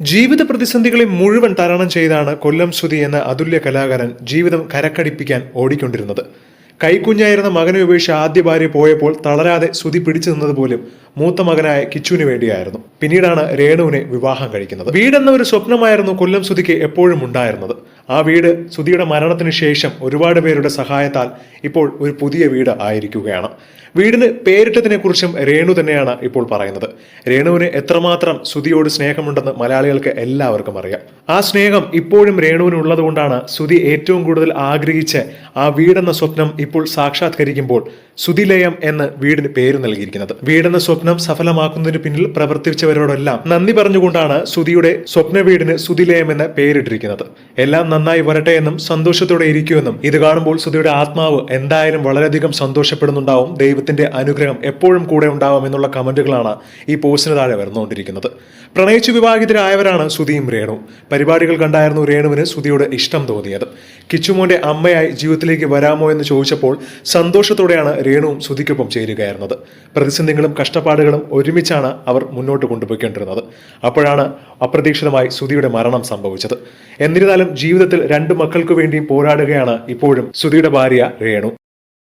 ജീവിത പ്രതിസന്ധികളെ മുഴുവൻ തരണം ചെയ്താണ് കൊല്ലം ശ്രുതി എന്ന അതുല്യ കലാകാരൻ ജീവിതം കരക്കടിപ്പിക്കാൻ ഓടിക്കൊണ്ടിരുന്നത്. കൈക്കുഞ്ഞായിരുന്ന മകനെ ഉപേക്ഷിച്ച് ആദ്യ ഭാര്യ പോയപ്പോൾ തളരാതെ സ്തുതി പിടിച്ചു നിന്നത് പോലും മൂത്ത മകനായ കിച്ചുവിന് വേണ്ടിയായിരുന്നു. പിന്നീടാണ് രേണുവിനെ വിവാഹം കഴിക്കുന്നത്. വീടെന്ന ഒരു സ്വപ്നമായിരുന്നു കൊല്ലം സുധിക്ക് എപ്പോഴും ഉണ്ടായിരുന്നത്. ആ വീട് സുധിയുടെ മരണത്തിന് ശേഷം ഒരുപാട് പേരുടെ സഹായത്താൽ ഇപ്പോൾ ഒരു പുതിയ വീട് ആയിരിക്കുകയാണ്. വീടിന് പേരിട്ടതിനെ കുറിച്ചും രേണു തന്നെയാണ് ഇപ്പോൾ പറയുന്നത്. രേണുവിന് എത്രമാത്രം സുധിയോട് സ്നേഹമുണ്ടെന്ന് മലയാളികൾക്ക് എല്ലാവർക്കും അറിയാം. ആ സ്നേഹം ഇപ്പോഴും രേണുവിന് ഉള്ളതുകൊണ്ടാണ് സുധി ഏറ്റവും കൂടുതൽ ആഗ്രഹിച്ച് ആ വീടെന്ന സ്വപ്നം ഇപ്പോൾ സാക്ഷാത്കരിക്കുമ്പോൾ സുതിലയം എന്ന് വീടിന് പേര് നൽകിയിരിക്കുന്നത്. വീടെന്ന സ്വപ്നം സഫലമാക്കുന്നതിന് പിന്നിൽ പ്രവർത്തിച്ചവരോടെല്ലാം നന്ദി പറഞ്ഞുകൊണ്ടാണ് സുതിയുടെ സ്വപ്ന വീടിന് സുതിലയം എന്ന് പേരിട്ടിരിക്കുന്നത്. എല്ലാം നന്നായി വരട്ടെ എന്നും സന്തോഷത്തോടെ ഇരിക്കുമെന്നും ഇത് കാണുമ്പോൾ സുതിയുടെ ആത്മാവ് എന്തായാലും വളരെയധികം സന്തോഷപ്പെടുന്നുണ്ടാവും. ദൈവത്തിന്റെ അനുഗ്രഹം എപ്പോഴും കൂടെ ഉണ്ടാവും എന്നുള്ള കമന്റുകളാണ് ഈ പോസ്റ്റിന് താഴെ വരുന്നുകൊണ്ടിരിക്കുന്നത്. പ്രണയിച്ചു വിവാഹിതരായവരാണ് സുതിയും രേണു. പരിപാടികൾ കണ്ടായിരുന്നു രേണുവിന് സുതിയുടെ ഇഷ്ടം തോന്നിയത്. കിച്ചുമോന്റെ അമ്മയായി ജീവിതത്തിലേക്ക് വരാമോ എന്ന് ചോദിച്ചപ്പോൾ സന്തോഷത്തോടെയാണ് രേണുവും സുധിക്കൊപ്പം ചേരുകയായിരുന്നത്. പ്രതിസന്ധികളും കഷ്ടപ്പാടുകളും ഒരുമിച്ചാണ് അവർ മുന്നോട്ട് കൊണ്ടുപോയിക്കൊണ്ടിരുന്നത്. അപ്പോഴാണ് അപ്രതീക്ഷിതമായി സുധിയുടെ മരണം സംഭവിച്ചത്. എന്നിരുന്നാലും ജീവിതത്തിൽ രണ്ട് മക്കൾക്കു വേണ്ടിയും പോരാടുകയാണ് ഇപ്പോഴും സുധിയുടെ ഭാര്യ രേണു.